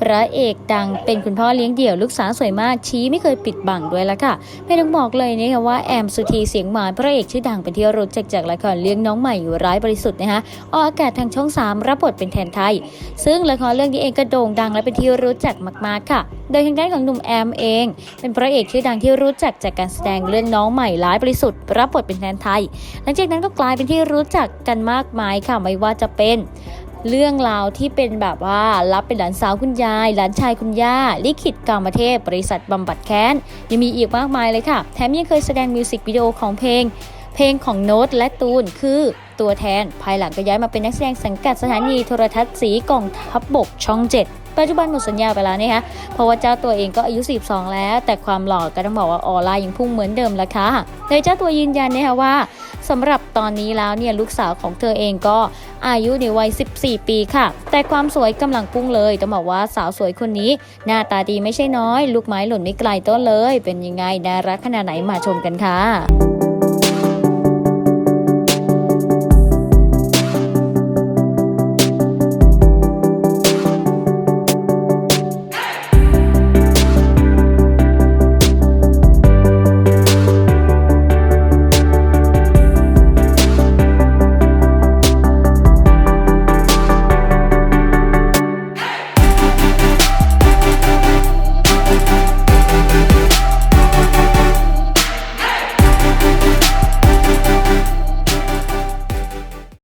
พระเอกดังเป็นคุณพ่อเลี้ยงเดี่ยวลูกสาวสวยมากชี้ไม่เคยปิดบังด้วยละค่ะไม่ต้องบอกเลยนะคะว่าแอมสุธีเสียงหวานพระเอกชื่อดังเป็นที่รู้จักจากละครเลี้ยงน้องใหม่อยู่ร้ายบริสุทธิ์นะคะออกอากาศทางช่อง 3 รับบทเป็นแทนไทย ซึ่งละครเรื่องนี้เองก็โด่งดังและเป็นที่รู้จักมากๆค่ะ โดยทางด้านของหนุ่มแอมเอง เป็นพระเอกชื่อดังที่รู้จักจากการแสดงเรื่องน้องใหม่ร้ายบริสุทธิ์รับบทเป็นแทนไทย หลังจากนั้นก็กลายเป็นที่รู้จักกันมากมายค่ะไม่ว่าจะเป็น เรื่องราวที่เป็นแบบว่ารับเป็นหลานสาวคุณยาย หลานชายคุณย่า ลิขิตกามเทพ บริษัทบำบัดแค้น ยังมีอีกมากมายเลยค่ะ แถมยังเคยแสดงมิวสิกวิดีโอของเพลง ลงของโน้ตและตูนคือตัวแทน ภายหลังก็ย้ายมาเป็นนักแสดงสังกัดสถานีโทรทัศน์สีกองทัพบบกช่อง 7 ปัจจุบันหมดสัญญาไปแล้วนะคะเพราะว่าเจ้าตัวเองก็อายุ 42 แล้ว แต่ความหล่อก็ต้องบอกว่าออร่ายังพุ่งเหมือนเดิมละค่ะโดยเจ้าตัวยืนยันนะคะว่าสำหรับตอนนี้แล้วเนี่ยลูกสาวของเธอเองก็อายุในวัย 14 ปีค่ะ แต่ความสวยกำลังพุ่งเลยต้องบอกว่าสาวสวยคนนี้ หน้าตาดีไม่ใช่น้อย ลูกไม้หล่นไม่ไกลต้นเลย เป็นยังไงน่ารักขนาดไหนมาชมกันค่ะ